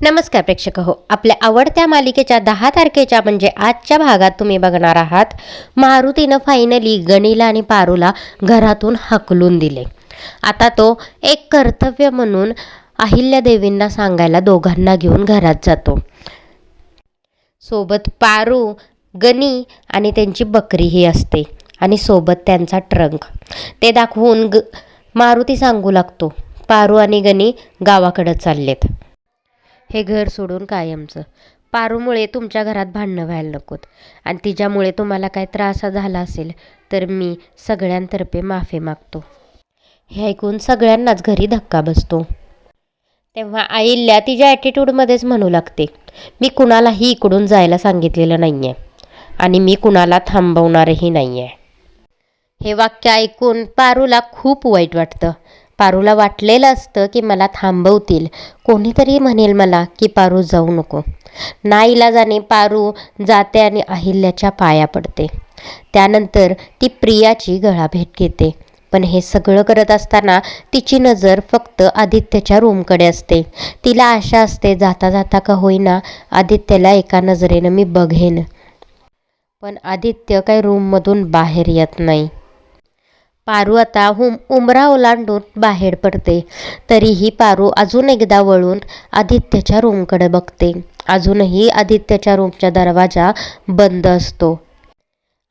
नमस्कार प्रेक्षक हो आपल्या आवडत्या मालिकेच्या दहा तारखेच्या म्हणजे आजच्या भागात तुम्ही बघणार आहात मारुतीनं फायनली गणीला आणि पारूला घरातून हकलून दिले. आता तो एक कर्तव्य म्हणून अहिल्यादेवींना सांगायला दोघांना घेऊन घरात जातो. सोबत पारू गणी आणि त्यांची बकरीही असते आणि सोबत त्यांचा ट्रंक. ते दाखवून ग मारुती सांगू लागतो पारू आणि गणी गावाकडं चाललेत. हे घर सोडून कायमचं. पारूमुळे तुमच्या घरात भांडणं व्हायला नकोत. आणि तिच्यामुळे तुम्हाला काय त्रास झाला असेल तर मी सगळ्यांतर्फे माफी मागतो. हे ऐकून सगळ्यांनाच घरी धक्का बसतो. तेव्हा आईल्या तिच्या ॲटिट्यूडमध्येच म्हणू लागते मी कुणालाही इकडून जायला सांगितलेलं नाही आहे आणि मी कुणाला थांबवणारही नाही आहे हे वाक्य ऐकून पारूला खूप वाईट वाटतं. पारूला वाटलेलं असतं की मला थांबवतील. कोणीतरी म्हणेल मला की पारू जाऊ नको. नाईलाजाने पारू जाते आणि अहिल्याच्या पाया पडते. त्यानंतर ती प्रियाची गळाभेट घेते. पण हे सगळं करत असताना तिची नजर फक्त आदित्यच्या रूमकडे असते. तिला आशा असते जाता जाता का होईना? आदित्यला एका नजरेनं मी बघेन. पण आदित्य काही रूममधून बाहेर येत नाही. पारू आता हुम उमरा ओलांडून बाहेर पडते. तरीही पारू अजून एकदा वळून आदित्यच्या रूमकडे बघते. अजूनही आदित्यच्या रूमचा दरवाजा बंद असतो.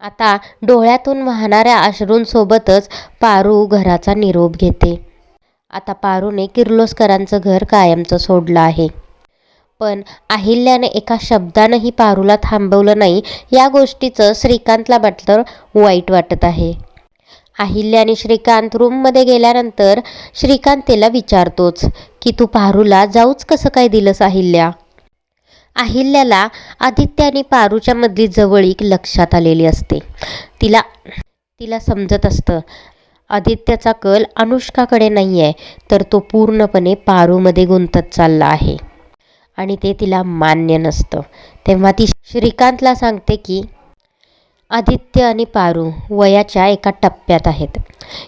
आता डोळ्यातून वाहणाऱ्या अश्रूंसोबतच पारू घराचा निरोप घेते. आता पारूने किर्लोस्करांचं घर कायमचं सोडलं आहे. पण अहिल्याने एका शब्दानंही पारूला थांबवलं नाही या गोष्टीचं श्रीकांतला म्हटलं वाईट वाटत आहे. अहिल्या आणि श्रीकांत रूममध्ये गेल्यानंतर श्रीकांत तिला विचारतोच की तू पारूला जाऊच कसं काय दिलंस अहिल्या? अहिल्याला आदित्य आणि पारूच्या मधली जवळीक लक्षात आलेली असते. तिला तिला समजत असतं आदित्याचा कल अनुष्काकडे नाही आहे तर तो पूर्णपणे पारूमध्ये गुंतत चालला आहे. आणि ते तिला मान्य नसतं. तेव्हा ती श्रीकांतला सांगते की आदित्य आणि पारू वयाच्या एका टप्प्यात आहेत.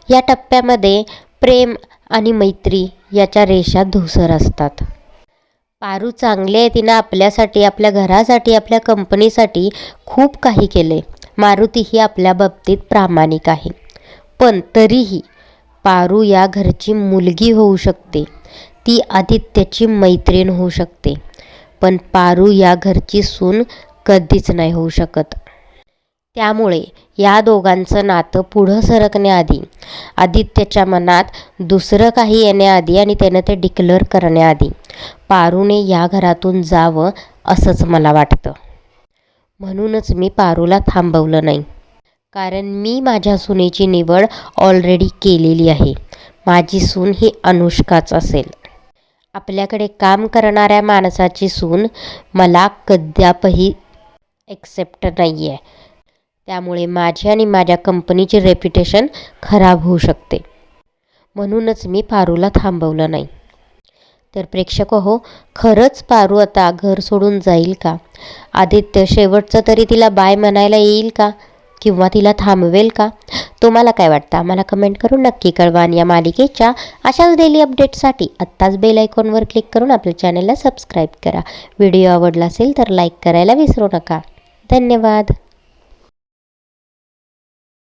या टप्प्यामध्ये प्रेम आणि मैत्री याच्या रेषा धुसर असतात. पारू चांगले आहे तिनं आपल्यासाठी आपल्या घरासाठी आपल्या कंपनीसाठी खूप काही केले मारुती ही आपल्या बाबतीत प्रामाणिक आहे. पण तरीही पारू या घरची मुलगी होऊ शकते. ती आदित्यची मैत्रीण होऊ शकते. पण पारू या घरची सून कधीच नाही होऊ शकत. त्यामुळे या दोघांचं नातं पुढं सरकण्याआधी आदित्यच्या मनात दुसरं काही येण्याआधी आणि त्यानं ते डिक्लेअर करण्याआधी पारूने या घरातून जावं असंच मला वाटतं. म्हणूनच मी पारूला थांबवलं नाही. कारण मी माझ्या सुनेची निवड ऑलरेडी केलेली आहे. माझी सून ही अनुष्काच असेल. आपल्याकडे काम करणाऱ्या माणसाची सून मला कद्यापही एक्सेप्ट नाही आहे त्यामुळे माझी आणि माझ्या कंपनीची रेप्युटेशन खराब होऊ शकते. म्हणूनच मी पारूला थांबवलं नाही. तर प्रेक्षक हो खरंच पारू आता घर सोडून जाईल का? आदित्य शेवटचं तरी तिला बाय म्हणायला येईल का? किंवा तिला थांबवेल का? तुम्हाला काय वाटतं? आम्हाला कमेंट करून नक्की कळवा आणि या मालिकेच्या अशाच डेली अपडेटसाठी आत्ताच बेल आयकॉनवर क्लिक करून आपल्या चॅनलला सबस्क्राईब करा. व्हिडिओ आवडला असेल तर लाईक करायला विसरू नका. धन्यवाद.